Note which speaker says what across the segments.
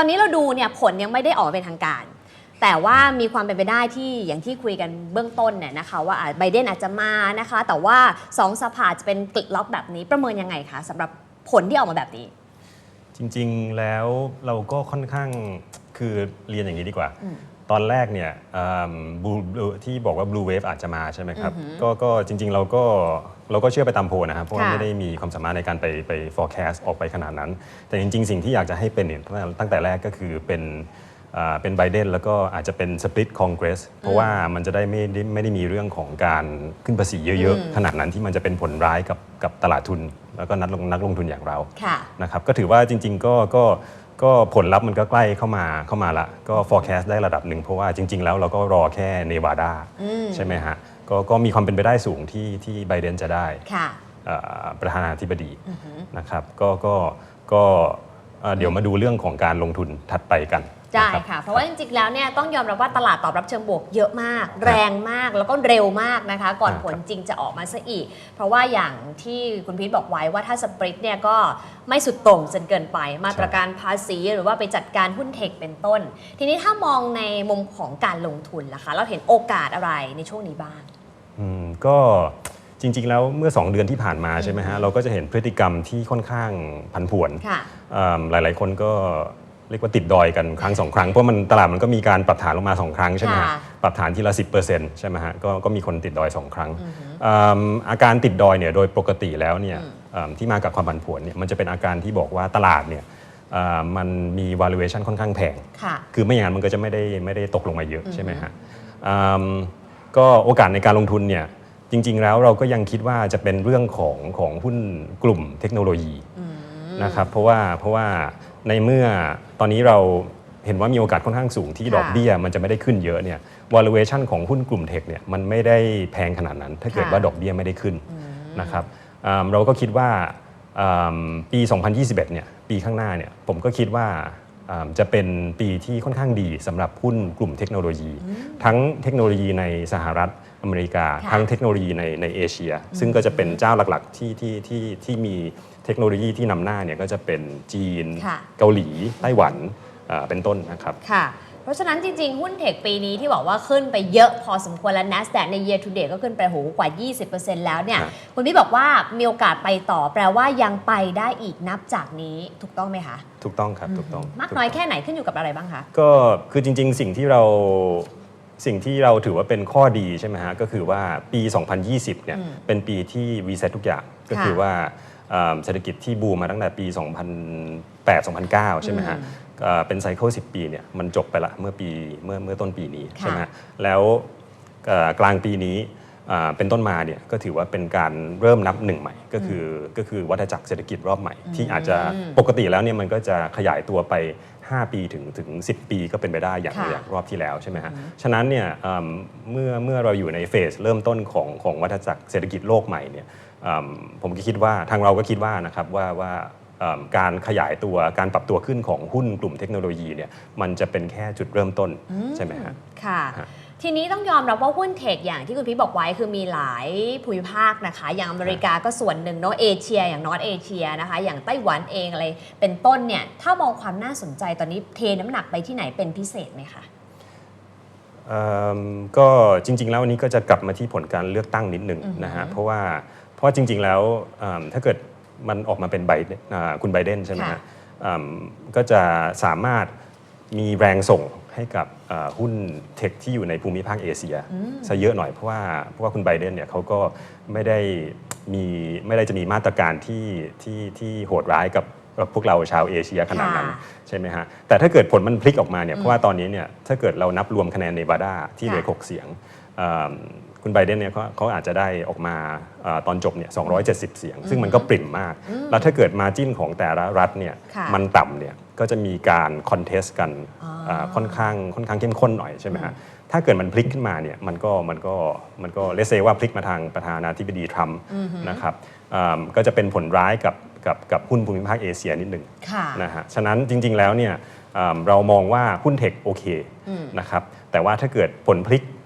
Speaker 1: อนนี้เราดูเนี่ยผลยังไม่ได้ออกมาเป็นทางการ แต่ว่ามีความเป็นไปได้ที่อย่างที่คุยกันเบื้องต้นเนี่ยนะคะว่าอะไบเดนอาจจะมานะคะ แต่ว่าสองสภาจะเป็นกลิดล็อกแบบนี้ประเมินยังไงคะสำหรับผลที่ออกมาแบบนี้
Speaker 2: จริงๆแล้วเราก็ค่อนข้างคือเรียนอย่างนี้ดีกว่า
Speaker 1: อืม
Speaker 2: ตอนแรกเนี่ยอืม Blue- Blue- ที่บอกว่า blue wave อาจจะมาใช่ไหมครับ
Speaker 1: อือหือ
Speaker 2: ก็ก็จริงๆเราก็ เราก็เชื่อไปตามโพลนะครับ เพราะว่า
Speaker 1: ค่ะ
Speaker 2: ไม่ได้มีความสามารถในการไปไป forecast ออกไปขนาดนั้น แต่จริง ๆ สิ่งที่อยากจะให้เป็นเนี่ยตั้งแต่ตั้งแต่แรกก็คือเป็นอ่าเป็นไบเดนแล้วก็อาจจะเป็นสป l ิ t คอนเกรสเพราะว่ามันจะได้ไม่ได้ไม่ได้มีเรื่องของการขึ้นภาษีเยอะ
Speaker 1: อืม
Speaker 2: ๆขนาดนั้นที่มันจะเป็นผลร้ายกับกับตลาดทุน แล้วก็นักลงนักลงทุนอย่างเรา
Speaker 1: ค่ะ
Speaker 2: นะครับก็ถือว่าจริง ๆ ก็ก็ก็ผลลัพธ์มันก็ใกล้เข้ามาเข้ามาละก็ forecast ได้ระดับหนึ่งเพราะว่าจริง ๆ แล้วเราก็รอแค่เนวาดา
Speaker 1: อืม
Speaker 2: ใช่ไหมฮะ ก็ก็มีความเป็นไปได้สูงที่ที่ไบเดนจะได้
Speaker 1: ค่ะ
Speaker 2: เอ่อประธานาธิบดี
Speaker 1: อือหือ
Speaker 2: นะครับก็ก็ก็เอ่อเดี๋ยวมาดูเรื่องของการลงทุนถัดไปกัน
Speaker 1: ได้
Speaker 2: นรับ
Speaker 1: ค่ะ เพราะว่าจริงๆ แล้วเนี่ยต้องยอมรับว่าตลาดตอบรับเชิงบวกเยอะมาก แรงมากแล้วก็เร็วมากนะคะ ก่อน
Speaker 2: ครับ
Speaker 1: ผลจริงจะออกมาซะอีก เพราะว่าอย่างที่คุณพีทบอกไว้ว่าถ้าสปริตเนี่ยก็ไม่สุดโต่งจนเกินไป มาตรการภาษีหรือว่าไปจัดการหุ้นเทคเป็นต้น ทีนี้ถ้ามองในมุมของการลงทุนล่ะคะ เราเห็นโอกาสอะไรในช่วงนี้บ้าง
Speaker 2: อืมก็จริง ๆ แล้วเมื่อ 2 เดือนที่ผ่านมาใช่ไหมฮะเราก็จะเห็นพฤติกรรมที่ค่อนข้างผันผวน
Speaker 1: ค่ะ
Speaker 2: อืมหลาย ๆ คนก็เรียกว่าติดดอยกันครั้งสองครั้งเพราะมันตลาดมันก็มีการปรับฐานลงมา 2 ครั้งใช่ไหมฮะ
Speaker 1: ค่ะ
Speaker 2: ปรับฐานทีละ10%ใช่ไหมฮะก็ก็มีคนติดดอย 2 ครั้งอืมอาการติดดอยเนี่ยโดยปกติแล้วเนี่ยอืมที่มากับความผันผวนเนี่ยมันจะเป็นอาการที่บอกว่าตลาดเนี่ยอ่ามันมี valuation ค่อนข้างแพง
Speaker 1: ค่ะ
Speaker 2: คือไม่อย่างนั้นมันก็จะไม่ได้ไม่ได้ตกลงมาเยอะใช่ไหมฮะอืม ก็โอกาสในการลงทุนเนี่ยจริง ๆ แล้วเราก็ยังคิดว่าจะเป็นเรื่องของของหุ้นกลุ่มเทคโนโลยีนะครับเพราะว่าเพราะว่าในเมื่อตอนนี้เราเห็นว่ามีโอกาสค่อนข้างสูงที่
Speaker 1: ค่ะ
Speaker 2: ดอกเบี้ยมันจะไม่ได้ขึ้นเยอะเนี่ย valuation ของหุ้นกลุ่มเทคเนี่ยมันไม่ได้แพงขนาดนั้น ถ้าเกิด
Speaker 1: ค่ะ
Speaker 2: ว่าดอกเบี้ยไม่ได้ขึ้นนะครับอืมเราก็คิดว่าอืมปี 2021 เนี่ยปีข้างหน้าเนี่ยผมก็คิดว่าอ่า จะเป็นปีที่ค่อนข้างดีสำหรับหุ้นกลุ่มเทคโนโลยี ทั้งเทคโนโลยีในสหรัฐอเมริกา
Speaker 1: ค่ะ
Speaker 2: ทั้งเทคโนโลยีในในเอเชีย ซึ่งก็จะเป็นเจ้าหลักๆที่ที่ที่ที่มีเทคโนโลยีที่นำหน้าเนี่ยก็จะเป็นจีน
Speaker 1: ค่ะ
Speaker 2: เกาหลีไต้หวันอ่าเป็นต้นนะครับ
Speaker 1: ค่ะ เพราะฉะนั้นจริง ๆ หุ้นเทคปีนี้ที่บอกว่าขึ้นไปเยอะพอสมควรและ NASDAQ ใน year to date ก็ขึ้นไปโหกว่า 20%แล้วเนี่ย
Speaker 2: ครับ
Speaker 1: คุณพี่บอกว่ามีโอกาสไปต่อแปลว่ายังไปได้อีกนับจากนี้ถูกต้องไหมคะ
Speaker 2: ถูกต้องครับถูกต้อง
Speaker 1: มากน้อยแค่ไหนขึ้นอยู่กับอะไรบ้างคะ
Speaker 2: ก็คือจริง ๆ สิ่งที่เราสิ่งที่เราถือว่าเป็นข้อดีใช่ไหมฮะก็คือว่าปี 2020 เนี่ย
Speaker 1: อืม
Speaker 2: เป็นปีที่รีเซ็ตทุกอย่างก็คือว่าเอ่อเศรษฐกิจที่บูมมาตั้งแต่ปี 2008-2009 ใช่ไหมฮะเอ่อเป็นไซเคิล10 ปีเนี่ยมันจบไปละเมื่อปีเมื่อเมื่อต้นปีนี้ใช่ไหมฮะแล้วเอ่อกลางปีนี้อ่าเป็นต้นมาเนี่ยก็ถือว่าเป็นการเริ่มนับหนึ่งใหม่ ก็คือก็คือวัฏจักรเศรษฐกิจรอบใหม่ ที่อาจจะปกติแล้วเนี่ยมันก็จะขยายตัวไป 5 ปีถึงถึง 10 ปีก็เป็นไปได้อย่าง
Speaker 1: ค่ะ
Speaker 2: อย่างรอบที่แล้วใช่ไหมฮะฉะนั้นเนี่ยเอิ่มเมื่อเมื่อเราอยู่ในเฟสเริ่มต้นของของวัฏจักรเศรษฐกิจโลกใหม่เนี่ยเอิ่มผมก็คิดว่าทางเราก็คิดว่านะครับว่าว่าเอิ่ม การขยายตัวการปรับตัวขึ้นของหุ้นกลุ่มเทคโนโลยีเนี่ยมันจะเป็นแค่จุดเริ่มต้นใช่ไหมฮะ
Speaker 1: ค่ะ
Speaker 2: ฮะ
Speaker 1: ทีนี้ต้องยอมรับว่าหุ้นเทคอย่างที่คุณพี่บอกไว้คือมีหลายภูมิภาคนะคะ อย่างอเมริกาก็ส่วนหนึ่งเนาะเอเชีย อย่างนอตเอเชียนะคะ อย่างไต้หวันเองอะไรเป็นต้นเนี่ยถ้ามองความน่าสนใจตอนนี้เทน้ำหนักไปที่ไหนเป็นพิเศษไหมคะ
Speaker 2: เอิ่มก็จริง ๆ แล้วอันนี้ก็จะกลับมาที่ผลการเลือกตั้งนิดหนึ่ง
Speaker 1: อือฮึ
Speaker 2: นะฮะเพราะว่าเพราะว่าจริง ๆ แล้วเอิ่มถ้าเกิด มันออกมาเป็นไบเดนอ่าคุณไบเดนใช่ไหม
Speaker 1: ค่ะ
Speaker 2: ฮะเอิ่มก็จะสามารถมีแรงส่งให้กับเอ่อหุ้นเทคที่อยู่ในภูมิภาคเอเชียซะเยอะหน่อยเพราะว่าเพราะว่าคุณไบเดนเนี่ยเขาก็ไม่ได้มีไม่ได้จะมีมาตรการที่ที่ที่โหดร้ายกับกับพวกเราชาวเอเชียขนาดนั้น
Speaker 1: ค่ะ
Speaker 2: ใช่ไหมฮะแต่ถ้าเกิดผลมันพลิกออกมาเนี่ยเพราะว่าตอนนี้เนี่ยถ้าเกิดเรานับรวมคะแนนเนวาดาที่เหลือ
Speaker 1: ค่ะ
Speaker 2: หกเสียงเอิ่ม คุณไบเดนเนี่ยเขาเขาอาจจะได้ออกมาเอ่อตอนจบเนี่ย270 เสียง ซึ่งมันก็ปริ่มมาก แล้วถ้าเกิดมาจิ้นของแต่ละรัฐเนี่ย
Speaker 1: ค่ะ
Speaker 2: มันต่ำเนี่ยก็จะมีการคอนเทสกัน
Speaker 1: อ๋อ
Speaker 2: เอ่อค่อนข้างค่อนข้างเข้มข้นหน่อยใช่ไหมฮะถ้าเกิดมันพลิกขึ้นมาเนี่ยมันก็มันก็มันก็เลเซว่าพลิกมาทางประธานาธิบดีทรัมป์นะครับเอิ่มก็จะเป็นผลร้ายกับกับกับหุ้นภูมิภาคเอเชียนิดหนึ่ง
Speaker 1: ค่ะ
Speaker 2: นะฮะฉะนั้นจริง ๆแล้วเนี่ยเอิ่มเรามองว่าหุ้นเทคโอเค
Speaker 1: อืม
Speaker 2: นะครับแต่ว่าถ้าเกิดผลพลิกเอิ่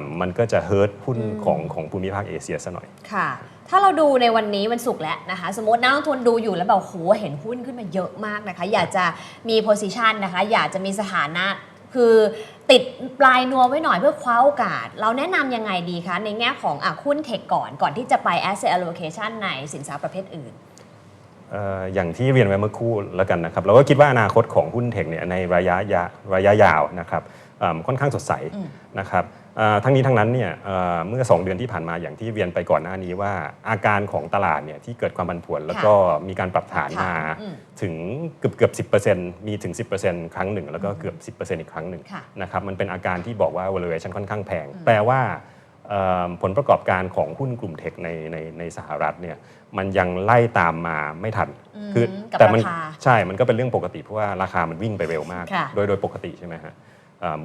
Speaker 2: มมันก็จะเฮิร์ตหุ้นของของภูมิภาคเอเชียซะหน่อย
Speaker 1: ค่ะ ถ้าเราดูในวันนี้วันศุกร์แล้วนะคะ สมมตินักลงทุนดูอยู่แล้วแบบโหเห็นหุ้นขึ้นมาเยอะมากนะคะ อยากจะมี position นะคะ อยากจะมีสถานะคือติดปลายนัวไว้หน่อยเพื่อคว้าโอกาส เราแนะนำยังไงดีคะ ในแง่ของอะหุ้นเทคก่อนก่อนที่จะไป asset allocation ในสินทรัพย์ประเภทอื่น
Speaker 2: เอ่ออย่างที่เรียนไว้เมื่อครู่แล้วกันนะครับ เราก็คิดว่าอนาคตของหุ้นเทคเนี่ยในระยะยาระยะยาวนะครับเอิ่มค่อนข้างสดใส
Speaker 1: อืม
Speaker 2: นะครับเอ่อ ทั้งนี้ทั้งนั้นเนี่ยเอ่อเมื่อ 2 เดือนที่ผ่านมาอย่างที่เรียนไปก่อนหน้านี้ว่าอาการของตลาดเนี่ยที่เกิดความผันผวน แล้วก็มีการปรับฐานมา
Speaker 1: อืม
Speaker 2: ถึงเกือบเกือบสิมีถึง 10%ครั้งหนึ่ง แล้วก็เกือบ 10%อีกครั้งหนึ่ง
Speaker 1: ค่ะ
Speaker 2: นะครับมันเป็นอาการที่บอกว่า valuation ค่อนข้างแพง แปลว่าเอ่อผลประกอบการของหุ้นกลุ่มเทคในในในสหรัฐเนี่ยมันยังไล่ตามมาไม่ทัน
Speaker 1: อืม
Speaker 2: คือ
Speaker 1: กับ
Speaker 2: แต่มัน
Speaker 1: ราคา
Speaker 2: ใช่มันก็เป็นเรื่องปกติเพราะว่าราคามันวิ่งไปเร็วมาก
Speaker 1: ค่ะ
Speaker 2: โดยโดยปกติใช่ไหมฮะเอ่อ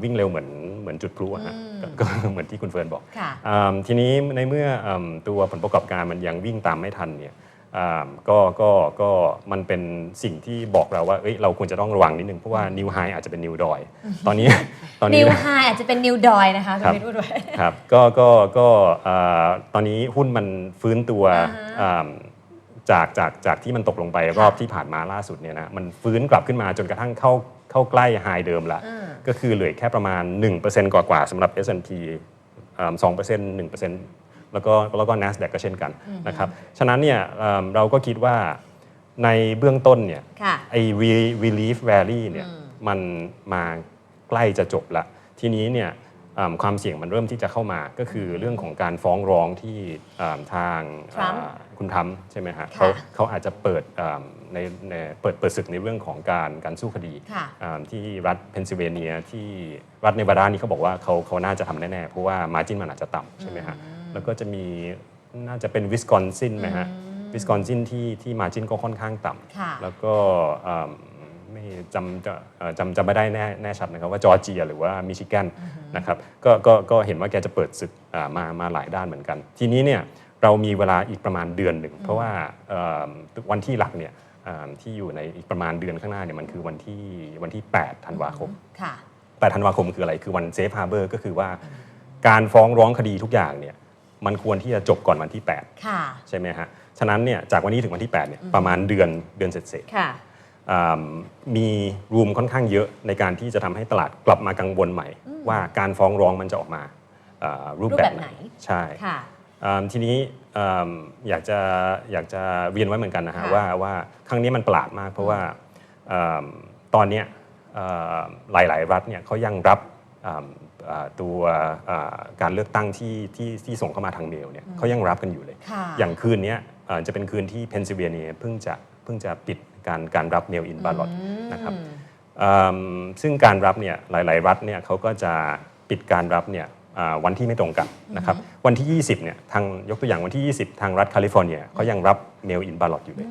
Speaker 2: วิ่งเร็วเหมือนเหมือนจุดพลุอะฮะ
Speaker 1: อืม
Speaker 2: ก็ก็เหมือนที่คุณเฟิร์นบอก
Speaker 1: ค่ะ
Speaker 2: อ่าทีนี้ในเมื่ออืมตัวผลประกอบการมันยังวิ่งตามไม่ทันเนี่ยอ่าก็ก็ก็มันเป็นสิ่งที่บอกเราว่าเอ้ยเราควรจะต้องระวังนิดนึง เพราะว่านิวไฮอาจจะเป็นนิวดอย ตอนนี้ตอน
Speaker 1: นิ
Speaker 2: นี้
Speaker 1: วไฮอาจจะเป็นนิวดอยนะคะคุณ
Speaker 2: ครับ
Speaker 1: พิทพูดไว้
Speaker 2: ครับก็ก็ก็อ่าตอนนี้หุ้นมันฟื้นตัว
Speaker 1: อ่าฮะ
Speaker 2: อ่าจากจากจากที่มันตกลงไปรอบที่ผ่านมาล่าสุดเนี่ยนะมันฟื้นกลับขึ้นมาจนกระทั่งเข้า เข้าใกล้ไฮเดิมละ
Speaker 1: อืม
Speaker 2: ก็คือเหลือแค่ประมาณ 1%กว่ากว่าๆสำหรับ S&P อ่า2% 1%แล้วก็แล้วก็ NASDAQ ก็เช่นกันนะครับ ฉะนั้นเนี่ยอ่าเราก็คิดว่าในเบื้องต้นเนี่ย
Speaker 1: ค่ะ
Speaker 2: ไอ้ re- relief rally เนี่ย
Speaker 1: อืม
Speaker 2: มันมาใกล้จะจบละ ทีนี้เนี่ยอ่าความเสี่ยงมันเริ่มที่จะเข้ามาก็คือเรื่องของการฟ้องร้องที่อ่าทาง
Speaker 1: ทรัมป์
Speaker 2: อ่า คุณทรัมป์ใช่ไหมฮะ
Speaker 1: ค่ะ
Speaker 2: เขาเขาอาจจะเปิดอ่าในในเปิดเปิดศึกในเรื่องของการการสู้คดี
Speaker 1: ค่ะ
Speaker 2: อ่าที่รัฐเพนซิลเวเนียที่รัฐเนวาดานี่เขาบอกว่าเขาเขาน่าจะทำแน่ๆ เพราะว่ามาจินมันอาจจะต่ำใช่ไหมฮะแล้วก็จะมีน่าจะเป็นวิสคอนซินไหมฮะวิสคอนซินที่ที่มาจินก็ค่อนข้างต่ำ
Speaker 1: ค่ะ
Speaker 2: แล้วก็อ่าไม่จำจะเอ่อจำจำไม่ได้แน่แน่ชัดนะครับว่าจอร์เจียหรือว่ามิชิแกนนะครับก็ก็ก็เห็นว่าแกจะเปิดศึกอ่ามามาหลายด้านเหมือนกัน ทีนี้เนี่ย เรามีเวลาอีกประมาณเดือนหนึ่ง เพราะว่าเอ่อวันที่หลักเนี่ยอ่าที่อยู่ในอีกประมาณเดือนข้างหน้าเนี่ยมันคือวันที่วันที่ 8 ธันวาคม
Speaker 1: ค่ะ
Speaker 2: 8ธันวาคมคืออะไรคือวันเซฟฮาร์เบอร์ก็คือว่า การฟ้องร้องคดีทุกอย่างเนี่ยมันควรที่จะจบก่อนวันที่8
Speaker 1: ค่ะ
Speaker 2: ใช่ไหมฮะฉะนั้นเนี่ยจากวันนี้ถึงวันที่8เนี่ยประมาณเดือนเดือนเสร็จ
Speaker 1: ค่ะ
Speaker 2: ๆอ่ามีรูมค่อนข้างเยอะในการที่จะทำให้ตลาดกลับมากังวลใหม่ ว่าการฟ้องร้องมันจะออกมาอ่ารูปแบบ
Speaker 1: รูปแบบไห
Speaker 2: ไห
Speaker 1: น
Speaker 2: นใช่
Speaker 1: ค่ะ
Speaker 2: อ่า ทีนี้อ่าอยากจะอยากจะเรียนไว้เหมือนกันนะฮะ
Speaker 1: ค่ะ
Speaker 2: ว่าว่าครั้งนี้มันประหลาดมาก เพราะว่าอ่าตอนเนี้ยอ่าหลายๆ รัฐเนี่ยเขายังรับอ่าอ่าตัวอ่าการเลือกตั้งที่ที่ที่ส่งเข้ามาทางเมลเนี่ยเขายังรับกันอยู่เลย
Speaker 1: ค่ะ
Speaker 2: อย่างคืนเนี้ยเอ่อจะเป็นคืนที่เพนซิลเวเนียเพิ่งจะเพิ่งจะปิดการการรับเมลอินบาลอตนะครับอืมซึ่งการรับเนี่ยหลาย ๆ รัฐเนี่ยเขาก็จะปิดการรับเนี่ยอ่า วันที่ไม่ตรงกันนะครับวันที่ 20เนี่ยทางยกตัวอย่างวันที่ 20 ทางรัฐแคลิฟอร์เนียเขายังรับเมลอินบาลอตอยู่เลย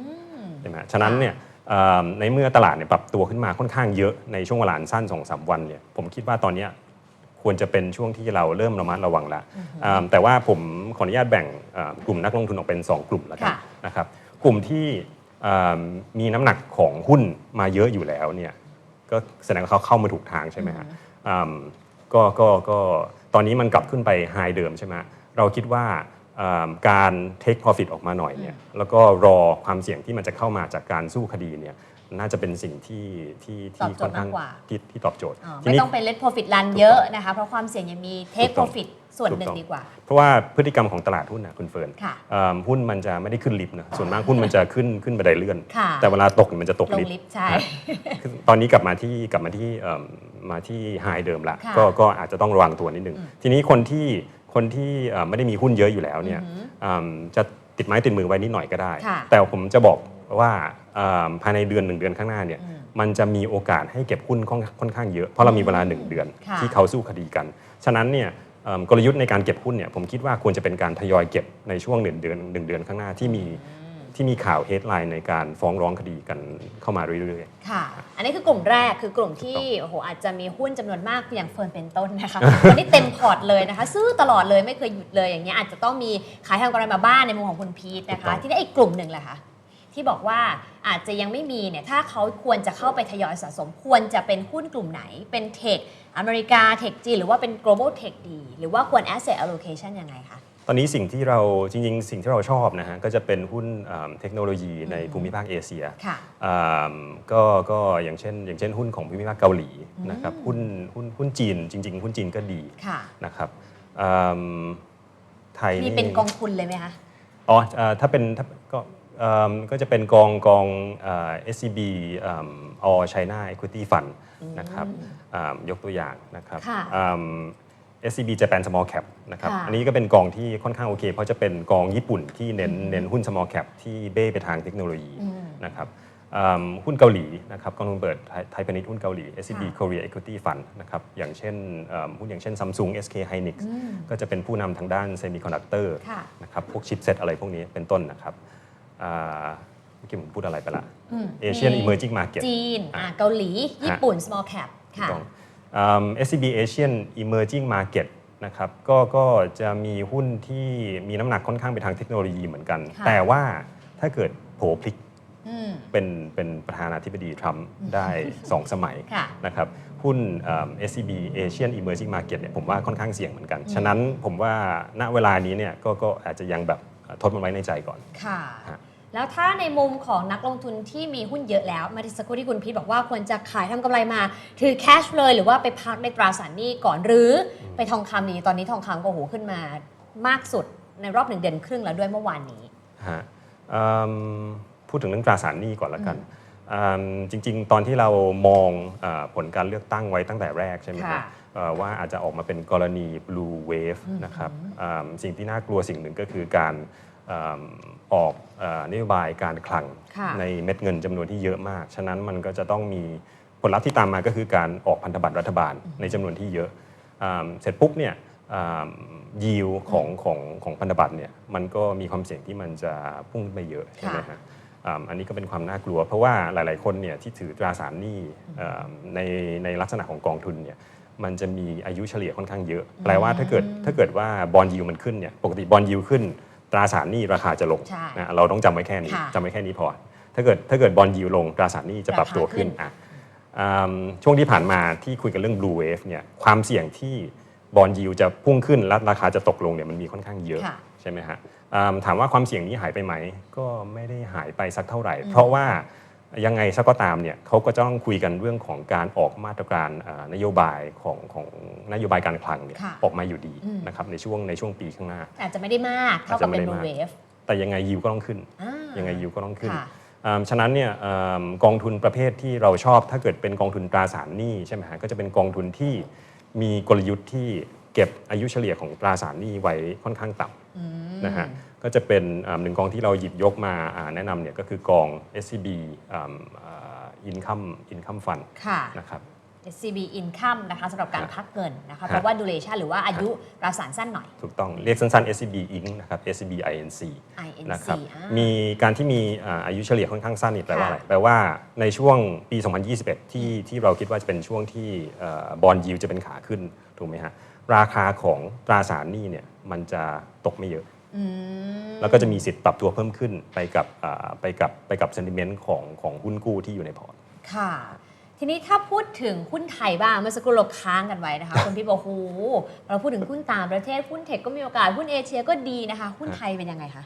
Speaker 2: ใช่ไหมฮะฉะนั้นเนี่ยอ่าในเมื่อตลาดเนี่ยปรับตัวขึ้นมาค่อนข้างเยอะในช่วงเวลาอันสั้น2อสวันเนี่ยผมคิดว่าตอนเนี้ยควรจะเป็นช่วงที่เราเริ่มระมัดระวังแล้วอ่าแต่ว่าผมขออนุญาตแบ่งอ่ากลุ่มนักลงทุนออกเป็น 2 กลุ่มแล้วกัน
Speaker 1: ค่ะ
Speaker 2: นะครับกลุ่มที่อ่ามีน้ำหนักของหุ้นมาเยอะอยู่แล้วเนี่ยก็แสดงว่าเขาเข้ามาถูกทางใช่ไหมฮะอืมก็ก็ก็ ตอนนี้มันกลับขึ้นไปไฮเดิมใช่ไหมเราคิดว่าอืมการ take profit ออกมาหน่อยเนี่ยแล้วก็รอความเสี่ยงที่มันจะเข้ามาจากการสู้คดีเนี่ยน่าจะเป็นสิ่งที่ที่
Speaker 1: ตอบ
Speaker 2: ที่
Speaker 1: โจ
Speaker 2: ค่
Speaker 1: ท
Speaker 2: อ
Speaker 1: ย์
Speaker 2: นข้าง
Speaker 1: มากกว่า
Speaker 2: ที่ที่ตอบโจทย์
Speaker 1: อ๋อ
Speaker 2: ที
Speaker 1: ไม่
Speaker 2: นี้
Speaker 1: ต้องเป็น let profit run เยอะนะคะเพราะความเสี่ยงยังมี take
Speaker 2: ถูกต้อง
Speaker 1: profit ส่วนหนึ่ง
Speaker 2: ถูกต้อง
Speaker 1: ดีกว่า
Speaker 2: เพราะว่าพฤติกรรมของตลาดหุ้นนะคุณเฟิร์น
Speaker 1: ค่ะ
Speaker 2: อืมหุ้นมันจะไม่ได้ขึ้นลิฟต์นะส่วนมากหุ้นมันจะขึ้นขึ้นบันไดเลื่อน
Speaker 1: ค่ะ
Speaker 2: แต่เวลาตกเนี่ยมันจะตก
Speaker 1: ลง
Speaker 2: ลิฟต์
Speaker 1: ลิฟต์ใช่
Speaker 2: คือตอนนี้กลับมาที่กลับมาที่เอิ่ มมาที่ไฮเดิมละ
Speaker 1: ค่ะ
Speaker 2: ก็ก็อาจจะต้องระวังตัวนิดนึง ทีนี้คนที่คนที่เอ่อไม่ได้มีหุ้นเยอะอยู่แล้วเนี่ยอืมจะติดไม้ติดมือไว้นิดหน่อยก็ได้
Speaker 1: ค่ะ
Speaker 2: แต่ผมจะบอกว่าอืมภายในเดือนหนึ่งเดือนข้างหน้าเนี่ยมันจะมีโอกาสให้เก็บหุ้นค่อนค่อนข้างเยอะ เพราะเรามีเวลาหนึ่งเดือน
Speaker 1: ค่ะ
Speaker 2: ที่เขาสู้คดีกัน ฉะนั้นเนี่ยเอิ่มกลยุทธ์ในการเก็บหุ้นเนี่ยผมคิดว่าควรจะเป็นการทยอยเก็บในช่วงหนึ่งเดือนหนึ่งเดือนข้างหน้าที่มี ที่มีข่าวเฮดไลน์ในการฟ้องร้องคดีกันเข้ามาเรื่อยๆ
Speaker 1: ค่ะ อันนี้คือกลุ่มแรกคือกลุ่มที่
Speaker 2: ถูกต้อง
Speaker 1: โอ้โหอาจจะมีหุ้นจำนวนมากอย่างเฟิร์นเป็นต้นนะคะวันนี้เต็มพอร์ตเลยนะคะ ซื้อตลอดเลยไม่เคยหยุดเลยอย่างเงี้ยอาจจะต้องมีขายทางกำไรมาบ้านในมุมของคุณพีทนะคะ ที่ได้อีกกลุ่มหนึ่งแหละค่ะที่บอกว่าอาจจะยังไม่มีเนี่ยถ้าเขาควรจะเข้าไปทยอยสะสม ควรจะเป็นหุ้นกลุ่มไหนเป็นเทคอเมริกาเทคจีนหรือว่าเป็น global tech ดี หรือว่าควร asset allocation ยังไงคะ
Speaker 2: ตอนนี้สิ่งที่เราจริงๆ สิ่งที่เราชอบนะฮะก็จะเป็นหุ้นอ่าเทคโนโลยีในภูมิภาคเอเชีย
Speaker 1: ค่ะ
Speaker 2: อ่าก็ก็อย่างเช่น อย่างเช่นหุ้นของภูมิภาคเกาหลีนะครับหุ้นหุ้นหุ้นจีนจริง ๆ หุ้นจีนก็ดี
Speaker 1: ค่ะ
Speaker 2: นะครับอ่าไทย
Speaker 1: มีเป็นกองทุนเลยไหมคะ
Speaker 2: อ๋ออ่าถ้าเป็นถ้าก็อ่าก็จะเป็นกองกองอ่า SCB อ่า All China Equity Fund นะครับอ่ายกตัวอย่างนะครับ
Speaker 1: ค่ะ
Speaker 2: อ่า SCB Japan Small Cap นะครับ
Speaker 1: ค่ะ
Speaker 2: อันนี้ก็เป็นกองที่ค่อนข้างโอเค เพราะจะเป็นกองญี่ปุ่นที่เน้นเน้นหุ้น small cap ที่เบ้ไปทางเทคโนโลยีนะครับอืมหุ้นเกาหลีนะครับกองทุนเปิดไทยไทยพาณิชย์หุ้นเกาหลี SCB
Speaker 1: ค่ะ
Speaker 2: Korea Equity Fund นะครับอย่างเช่นอืมหุ้นอย่างเช่น Samsung SK Hynix ก็จะเป็นผู้นำทางด้าน Semiconductor
Speaker 1: ค่ะ
Speaker 2: นะครับพวกชิปเซตอะไรพวกนี้เป็นต้นนะครับอ่าเมื่อกี้ผมพูดอะไรไปละ
Speaker 1: อืม
Speaker 2: Asian
Speaker 1: มี
Speaker 2: Emerging Market
Speaker 1: จีนอะเกาหลี ญี่ปุ่น small cap ค่ะ
Speaker 2: ถูกต้องอืม SCB Asian Emerging Market นะครับก็ก็จะมีหุ้นที่มีน้ำหนักค่อนข้างไปทางเทคโนโลยีเหมือนกัน
Speaker 1: ค่ะ
Speaker 2: แต่ว่าถ้าเกิดโผพลิก
Speaker 1: อืม
Speaker 2: เป็นเป็นประธานาธิบดีทรัมป์ได้ 2 สมัย
Speaker 1: ค่ะ
Speaker 2: นะครับหุ้นอืม SCB Asian Emerging Market เนี่ยผมว่าค่อนข้างเสี่ยงเหมือนกัน ฉะนั้นผมว่าณเวลานี้เนี่ยก็ก็อาจจะยังแบบทดมันไว้ในใจก่อน
Speaker 1: ค่ะ
Speaker 2: ฮะ
Speaker 1: แล้วถ้าในมุมของนักลงทุนที่มีหุ้นเยอะแล้วมาที่สักครู่ที่คุณพีทบอกว่าควรจะขายทำกำไรมา ถือแคชเลยหรือว่าไปพักในตราสารหนี้ก่อนหรือไปทองคำดีตอนนี้ทองคำก็โหขึ้นมามากสุดในรอบหนึ่งเดือนครึ่งแล้วด้วยเมื่อวานนี้
Speaker 2: ฮะอืมพูดถึงเรื่องตราสารหนี้ก่อนละกันอืมจริงๆ ตอนที่เรามองอาผลการเลือกตั้งไว้ตั้งแต่แรกใช่ไหมครั
Speaker 1: ค่ะ
Speaker 2: บเอ่อว่าอาจจะออกมาเป็นกรณี blue wave นะครับอืมสิ่งที่น่ากลัวสิ่งหนึ่งก็คือการ อืมออกเอ่อนโยบายการคลัง
Speaker 1: ค่ะ
Speaker 2: ในเม็ดเงินจำนวนที่เยอะมาก ฉะนั้นมันก็จะต้องมีผลลัพธ์ที่ตามมาก็คือการออกพันธบัตรรัฐบาลในจำนวนที่เยอะอืมเสร็จปุ๊บเนี่ยยิวของของของพันธบัตรเนี่ยมันก็มีความเสี่ยงที่มันจะพุ่งขึ้นไปเยอะใช่ไหม
Speaker 1: ค่ะ
Speaker 2: ฮะอ่าอันนี้ก็เป็นความน่ากลัว เพราะว่าหลาย ๆ คนเนี่ยที่ถือตราสารหนี้อ่าในในลักษณะของกองทุนเนี่ยมันจะมีอายุเฉลี่ยค่อนข้างเยอะ แปลว่าถ้าเกิดถ้าเกิดว่าบอลยิวมันขึ้นเนี่ยปกติบอลยิวขึ้น ตราสารหนี้ราคาจะลง
Speaker 1: ใช่
Speaker 2: นะเราต้องจำไว้แค่นี้
Speaker 1: ค่ะ
Speaker 2: จำไว้แค่นี้พอ ถ้าเกิดถ้าเกิดบอลยิวลงตราสารหนี้จะปรับตัวขึ้น
Speaker 1: ราคาขึ้น
Speaker 2: อะอืมช่วงที่ผ่านมาที่คุยกันเรื่อง blue wave เนี่ยความเสี่ยงที่บอลยิวจะพุ่งขึ้นและราคาจะตกลงเนี่ยมันมีค่อนข้างเยอะ
Speaker 1: ค่ะ
Speaker 2: ใช่ไหมฮะอืมถามว่าความเสี่ยงนี้หายไปไหม ก็ไม่ได้หายไปสักเท่าไหร่ เพราะว่า ยังไงสักก็ตามเนี่ยเขาก็จะต้องคุยกันเรื่องของการออกมาตรการอ่านโยบายของของนโยบายการคลังเนี่ย
Speaker 1: ค่ะ
Speaker 2: ออกมาอยู่ดี
Speaker 1: อืม
Speaker 2: นะครับในช่วงในช่วงปีข้างหน้า
Speaker 1: อาจจะไม่ได้มากเท่ากับเป็น
Speaker 2: อาจจะไม่
Speaker 1: blue
Speaker 2: ได้มาก
Speaker 1: wave
Speaker 2: แต่ยังไงยิวก็ต้องขึ้น
Speaker 1: อ่า
Speaker 2: ยังไงยิวก็ต้องขึ้น
Speaker 1: ค่ะ
Speaker 2: อ่าฉะนั้นเนี่ยอ่ากองทุนประเภทที่เราชอบถ้าเกิดเป็นกองทุนตราสารหนี้ใช่ไหมฮะก็จะเป็นกองทุนที่มีกลยุทธ์ที่เก็บอายุเฉลี่ยของตราสารหนี้ไว้ค่อนข้างต่ำ นะฮะก็จะเป็นอ่าหนึ่งกองที่เราหยิบยกมาอ่าแนะนำเนี่ยก็คือกอง SCB อ่าอ่า Income Income Fund
Speaker 1: ค่ะ
Speaker 2: นะครับ
Speaker 1: SCB Income นะคะสำหรับการ
Speaker 2: ฮะ
Speaker 1: พักเงินนะคะ
Speaker 2: ฮะ
Speaker 1: เพราะว่า duration หรือว่าอายุตราสารสั้นหน่อย
Speaker 2: ถูกต้องเรียกสั้นๆ SCB Inc นะครับ SCB INC
Speaker 1: INC
Speaker 2: นะครับ
Speaker 1: อ่า
Speaker 2: มีการที่มีอ่าอายุเฉลี่ยค่อนข้างสั้นนี่แปลว่า
Speaker 1: ค่ะ
Speaker 2: อะไรแปลว่าในช่วงปี 2021 ที่ที่เราคิดว่าจะเป็นช่วงที่บอลยิวจะเป็นขาขึ้น ถูกไหมฮะ ราคาของตราสารหนี้เนี่ยมันจะตกไม่เยอะ
Speaker 1: อืม
Speaker 2: แล้วก็จะมีสิทธิ์ปรับตัวเพิ่มขึ้นไปกับอ่าไปกับไปกับ sentiment ของของหุ้นกู้ที่อยู่ในพอร์ต
Speaker 1: ค่ะ ทีนี้ถ้าพูดถึงหุ้นไทยบ้างเมื่อสักครู่เราค้างกันไว้นะคะคนที่บอกโหเราพูดถึงหุ้นต่างประเทศหุ้นเทคก็มีโอกาสหุ้นเอเชียก็ดีนะคะ หุ้นไทยเป็นยังไงคะ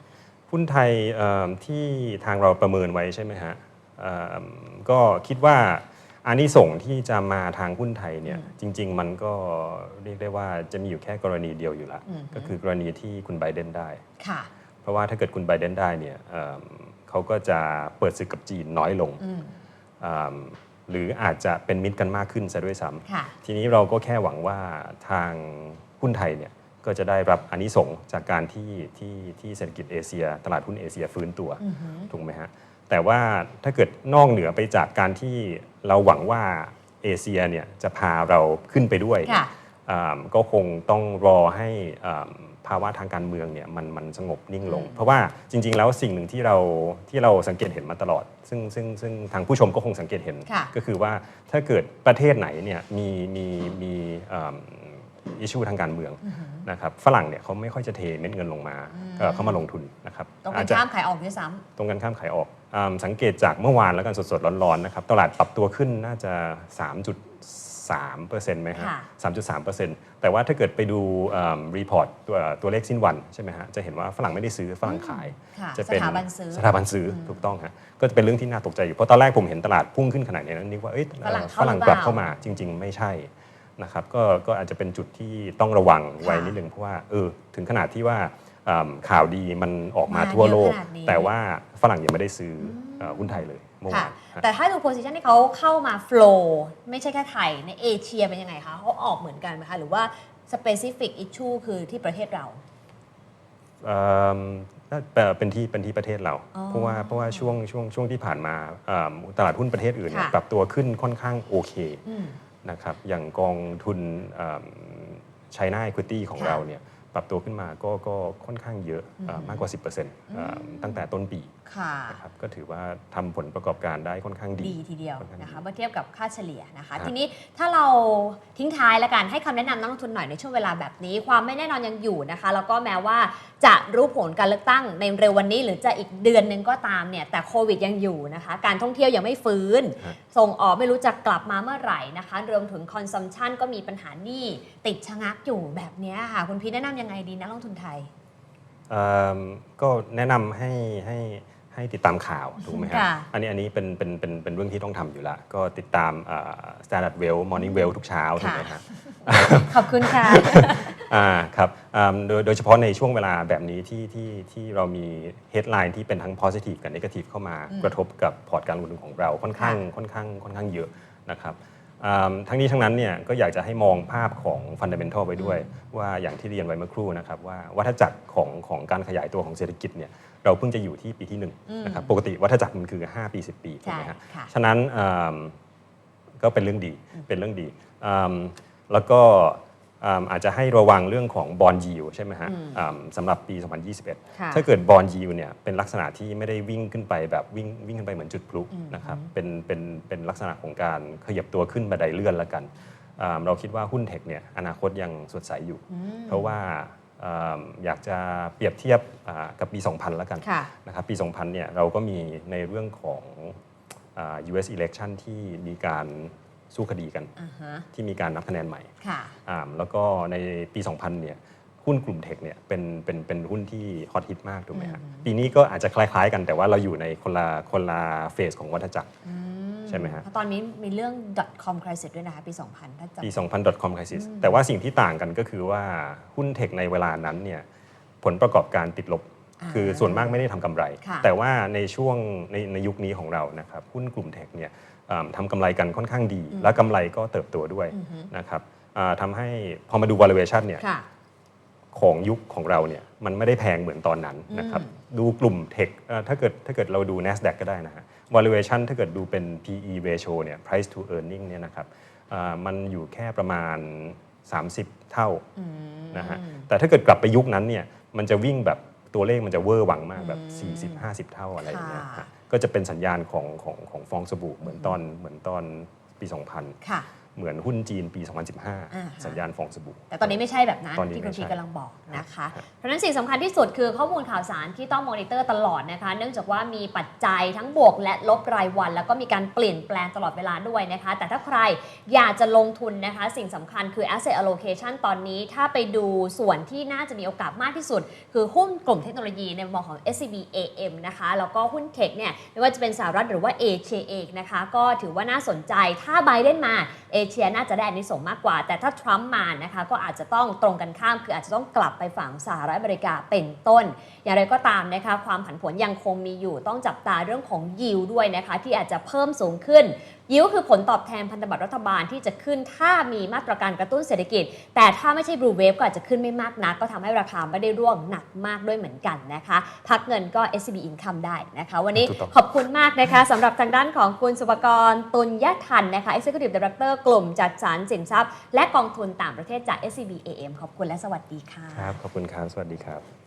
Speaker 2: หุ้นไทยเอิ่มที่ทางเราประเมินไว้ใช่ไหมฮะเอิ่มก็คิดว่า อานิสงส์ที่จะมาทางหุ้นไทยเนี่ยจริง ๆ มันก็เรียกได้ว่าจะมีอยู่แค่กรณีเดียวอยู่ละ
Speaker 1: อืม
Speaker 2: ก็คือกรณีที่คุณไบเดนได้
Speaker 1: ค่ะ
Speaker 2: เพราะว่าถ้าเกิดคุณไบเดนได้เนี่ยเอิ่มเขาก็จะเปิดศึกกับจีนน้อยลง
Speaker 1: อืม
Speaker 2: เอิ่มหรืออาจจะเป็นมิตรกันมากขึ้นซะด้วยซ้ำ
Speaker 1: ค่ะ
Speaker 2: ทีนี้เราก็แค่หวังว่าทางหุ้นไทยเนี่ยก็จะได้รับอานิสงส์จากการที่ที่ที่เศรษฐกิจเอเชีย ตลาดหุ้นเอเชียฟื้นตัว
Speaker 1: อือหือ
Speaker 2: ถูกไหมฮะ แต่ว่าถ้าเกิดนอกเหนือไปจากการที่เราหวังว่าเอเชียเนี่ยจะพาเราขึ้นไปด้วย
Speaker 1: ค่ะ
Speaker 2: อ่าก็คงต้องรอให้อ่าภาวะทางการเมืองเนี่ยมันมันสงบนิ่งลง
Speaker 1: อืม
Speaker 2: เพราะว่าจริง ๆ แล้วสิ่งหนึ่งที่เราที่เราสังเกตเห็นมาตลอด ซึ่งซึ่งซึ่งทางผู้ชมก็คงสังเกตเห็น
Speaker 1: ค่ะ
Speaker 2: ก็คือว่าถ้าเกิดประเทศไหนเนี่ยมีมีมีอิชูทางการเมืองนะครับฝรั่งเนี่ยเขาไม่ค่อยจะเทเม็ดเงินลงมาเอ่อเข้ามาลงทุนนะครับ
Speaker 1: ตรงกั
Speaker 2: อานจจะ
Speaker 1: ข้ามขายออกด้วยซ้
Speaker 2: ตรงกันข้ามขายออกอา สังเกตจากเมื่อวานแล้วกันสดๆร้อนๆนะครับตลาดปรับตัวขึ้นน่าจะ3%ไหมฮะ
Speaker 1: ค่ะ
Speaker 2: 3.3%แต่ว่าถ้าเกิดไปดูรีพอร์ตตัวตัวเลขสิ้นวันใช่ไหมฮะจะเห็นว่าฝรั่งไม่ได้ซื้อฝรั่งขาย
Speaker 1: ค่ะ
Speaker 2: จะเป็น
Speaker 1: สถาบันซื้อ
Speaker 2: สถาบันซื้ออถูกต้องฮะก็จะเป็นเรื่องที่น่าตกใจอยู่เพราะตอนแรกผมเห็นตลาดพุ่งขึ้นขนาดนี้แล้วนึกว่าเอ้ย
Speaker 1: ฝรั่งเข้า
Speaker 2: ฝรั่ง
Speaker 1: หรือเป
Speaker 2: ก
Speaker 1: ล่า
Speaker 2: ลับเข้ามาจริง ๆ ไม่ใช่นะครับก็ก็อาจจะเป็นจุดที่ต้องระวังไว้นิดนึงเพราะว่าเออถึงขนาดที่ว่าอ่า ข่าวดีมันออกมา
Speaker 1: มา
Speaker 2: ทั่วโลก
Speaker 1: เยอะขนาดนี้
Speaker 2: แต่ว่าฝรั่งยังไม่ได้ซื้ออเอ่อหุ้นไทยเลยเมื่อ
Speaker 1: ค่ะ
Speaker 2: วานฮะ
Speaker 1: แต่ถ้าดูโพ i ิชันที่เขาเข้ามาโฟล w ไม่ใช่แค่ไทย ในเอเชียเป็นยังไงคะเขาออกเหมือนกันไหมคะ หรือว่า specific issue คือที่ประเทศเรา
Speaker 2: เอิ่มน่าเอ่อเป็นที่เป็นที่ประเทศเรา
Speaker 1: อ๋อ
Speaker 2: เพราะว่าเพราะว่าช่วงช่วงช่วงที่ผ่านมาเอิ่มตลาดหุ้นประเทศอื่นเนี่ย
Speaker 1: ค่ะ
Speaker 2: ปรับตัวขึ้นค่อนข้างโอเค
Speaker 1: อืม
Speaker 2: นะครับอย่างกองทุนไชน่า Equity ของ
Speaker 1: ค่ะ
Speaker 2: เราเนี่ย ปรับตัวขึ้นมาก็ก็ค่อนข้างเยอะ
Speaker 1: มา
Speaker 2: กกว่า 10%เอ่อตั้งแต่ต้นปี
Speaker 1: ค่ะ
Speaker 2: นะครับก็ถือว่าทำผลประกอบการได้ค่อนข้างดี
Speaker 1: ดีทีเดียว
Speaker 2: ค่อนข้างดี
Speaker 1: นะคะเมื่อเทียบกับค่าเฉลี่ยนะคะ
Speaker 2: ครับ
Speaker 1: ทีนี้ถ้าเราทิ้งท้ายแล้วกันให้คำแนะนำนักลงทุนหน่อยในช่วงเวลาแบบนี้ ความไม่แน่นอนยังอยู่นะคะ แล้วก็แม้ว่าจะรู้ผลการเลือกตั้งในเร็ววันนี้ หรือจะอีกเดือนหนึงก็ตามเนี่ยแต่โควิดยังอยู่นะคะ การท่องเที่ยวยังไม่ฟื้น
Speaker 2: ฮะ
Speaker 1: ส่งออกไม่รู้จะกลับมาเมื่อไหร่นะคะรวมถึงคอนซัมชันก็มีปัญหาหนี้ติดชะงักอยู่แบบเนี้ยค่ะคุณพีชแนะนำยังไงดีนักลงทุนไทย
Speaker 2: เอิ่มก็แนะนำให้ให้ ให้ติดตามข่าวถูกไหมครับ
Speaker 1: ค่ะ
Speaker 2: อันนี้อันนี้เป็นเป็นเป็นเป็นเรื่องที่ต้องทำอยู่ละก็ติดตามเอ่อ Standard Well Morning Well ทุกเช้าถูกไหมครับ
Speaker 1: ขอบคุณค่ะ
Speaker 2: อ่าครับอ่าโดยโดยเฉพาะในช่วงเวลาแบบนี้ที่ที่ที่เรามี headline ที่เป็นทั้ง positive กับ negative เข้ามา
Speaker 1: อืม
Speaker 2: กระทบกับพอร์ตการลงทุนของเราค่อนข้างค่อนข้างค่อนข้างเยอะนะครับอ่า ทั้งนี้ทั้งนั้นเนี่ยก็อยากจะให้มองภาพของ fundamental ไว้ด้วย ว่าอย่างที่เรียนไว้เมื่อครู่นะครับว่าวัฏจักรของของการขยายตัวของเศรษฐกิจเนี่ยเราเพิ่งจะอยู่ที่ปีที่หนึ่ง
Speaker 1: อืม
Speaker 2: นะครับปกติวัฏจักรมันคือ 5 ปี 10 ปีถูก
Speaker 1: ใช่
Speaker 2: ไหมฮะ
Speaker 1: ค่ะ
Speaker 2: ฉะนั้นอ่าก็เป็นเรื่องดีเป็นเรื่องดีอ่าแล้วก็ อ่าอาจจะให้ระวังเรื่องของบอลยิวใช่ไหมฮะ
Speaker 1: อืม
Speaker 2: อ่าสำหรับปี
Speaker 1: ค่ะ
Speaker 2: 2021 ถ้าเกิดบอลยิวเนี่ยเป็นลักษณะที่ไม่ได้วิ่งขึ้นไปแบบวิ่งวิ่งขึ้นไปเหมือนจุดพลุ
Speaker 1: อืม
Speaker 2: นะครับเป็นเป็นเป็นลักษณะของการขยับตัวขึ้นบันไดเลื่อนแล้วกันอ่าเราคิดว่าหุ้นเทคเนี่ยอนาคตยังสดใสอยู่
Speaker 1: อืม
Speaker 2: เพราะว่าอ่าอยากจะเปรียบเทียบอ่ากับปี 2000 แล้วกัน
Speaker 1: ค่ะ
Speaker 2: นะครับปี 2000 เนี่ยเราก็มีในเรื่องของอา US election ที่มีการ สู้คดีกัน
Speaker 1: อ่าฮะ
Speaker 2: ที่มีการนับคะแนนใหม่
Speaker 1: ค่ะ
Speaker 2: อ่าแล้วก็ในปี 2000 เนี่ยหุ้นกลุ่มเทคเนี่ยเป็นเป็นเป็นหุ้นที่ฮอตฮิตมากถูกไหมฮะ
Speaker 1: อืม
Speaker 2: ปีนี้ก็อาจจะคล้ายๆกันแต่ว่าเราอยู่ในคนละคนละเฟสของวัฏจักร
Speaker 1: อื
Speaker 2: ใช่ไหมฮะ
Speaker 1: เพราะตอนนี้มีเรื่อง .com crisis ด้วยนะคะปี 2000 ถ้าจำ
Speaker 2: ปี 2000 .com crisis แต่ว่าสิ่งที่ต่างกันก็คือว่าหุ้นเทคในเวลานั้นเนี่ยผลประกอบการติดลบ
Speaker 1: อ่า
Speaker 2: คือส่วนมากไม่ได้ทำกำไร
Speaker 1: ค่ะ
Speaker 2: แต่ว่าในช่วงในในยุคนี้ของเรานะครับหุ้นกลุ่มเทคเนี่ยอ่า ทำกำไรกันค่อนข้างดี และกำไรก็เติบโตด้วย
Speaker 1: อือฮึ
Speaker 2: นะครับอ่าทำให้พอมาดู valuation เนี่ย
Speaker 1: ค่ะ
Speaker 2: ของยุคของเราเนี่ยมันไม่ได้แพงเหมือนตอนนั้นนะครับ
Speaker 1: อืม
Speaker 2: ดูกลุ่มเทคเอ่อถ้าเกิดถ้าเกิดเราดู NASDAQ ก็ได้นะฮะ valuation ถ้าเกิดดูเป็น PE ratio เนี่ย price to earning เนี่ยนะครับอ่ามันอยู่แค่ประมาณ 30 เท่า
Speaker 1: อืม
Speaker 2: นะฮะแต่ถ้าเกิดกลับไปยุคนั้นเนี่ยมันจะวิ่งแบบตัวเลขมันจะเวอร์หวังมากแบบ
Speaker 1: อืม
Speaker 2: 40 50 เท่าอะไรอย่างเงี้ย
Speaker 1: ค่ะ
Speaker 2: ฮะ ก็จะเป็นสัญญาณของของของฟองสบู่เหมือนตอนเหมือนตอนปี 2000
Speaker 1: ค่ะ
Speaker 2: เหมือนหุ้นจีนปี
Speaker 1: อ่าฮะ
Speaker 2: 2015 สัญญาณฟองสบู่
Speaker 1: แต่ตอนนี้ไม่ใช่แบบนั้น
Speaker 2: ตอนนี้
Speaker 1: ที่คุณ
Speaker 2: ไม่ใช่
Speaker 1: พีกำลังบอกนะคะ
Speaker 2: ครับ
Speaker 1: เพราะฉะนั้นสิ่งสำคัญที่สุดคือข้อมูลข่าวสารที่ต้องมอนิเตอร์ตลอดนะคะ เนื่องจากว่ามีปัจจัยทั้งบวกและลบรายวัน แล้วก็มีการเปลี่ยนแปลงตลอดเวลาด้วยนะคะ แต่ถ้าใครอยากจะลงทุนนะคะ สิ่งสำคัญคือ asset allocation ตอนนี้ถ้าไปดูส่วนที่น่าจะมีโอกาสมากที่สุด คือหุ้นกลุ่มเทคโนโลยีในมุมมองของ SCB AM นะคะแล้วก็หุ้นเทคเนี่ยไม่ว่าจะเป็นสหรัฐหรือว่าเอเชียเองนะคะก็ถือว่าน่าสนใจถ้าไบเดนมาเอเชียน่าจะได้อันนี้ส์มากกว่า แต่ถ้าทรัมป์มานะคะก็อาจจะต้องตรงกันข้ามคืออาจจะต้องกลับไปฝั่งสหรัฐอเมริกาเป็นต้น อย่างไรก็ตามนะคะความผันผวนยังคงมีอยู่ต้องจับตาเรื่องของยิวด้วยนะคะที่อาจจะเพิ่มสูงขึ้นยิวคือผลตอบแทนพันธบัตรรัฐบาลที่จะขึ้นถ้ามีมาตรการกระตุ้นเศรษฐกิจ แต่ถ้าไม่ใช่บลูเวฟก็อาจจะขึ้นไม่มากนัก ก็ทำให้ราคาไม่ได้ร่วงหนักมากด้วยเหมือนกันนะคะ พักเงินก็ SCB Income ได้นะคะ วันนี้
Speaker 2: ถูกต้อง
Speaker 1: ขอบคุณมากนะคะสำหรับทางด้านของคุณสุภกรตุลยทันนะคะ Executive Director กลุ่มจัดสรรสินทรัพย์ และกองทุนต่างประเทศจาก SCB AM ขอบคุณและสวัสดีค่ะ
Speaker 2: ครับขอบคุณครับสวัสดีครับ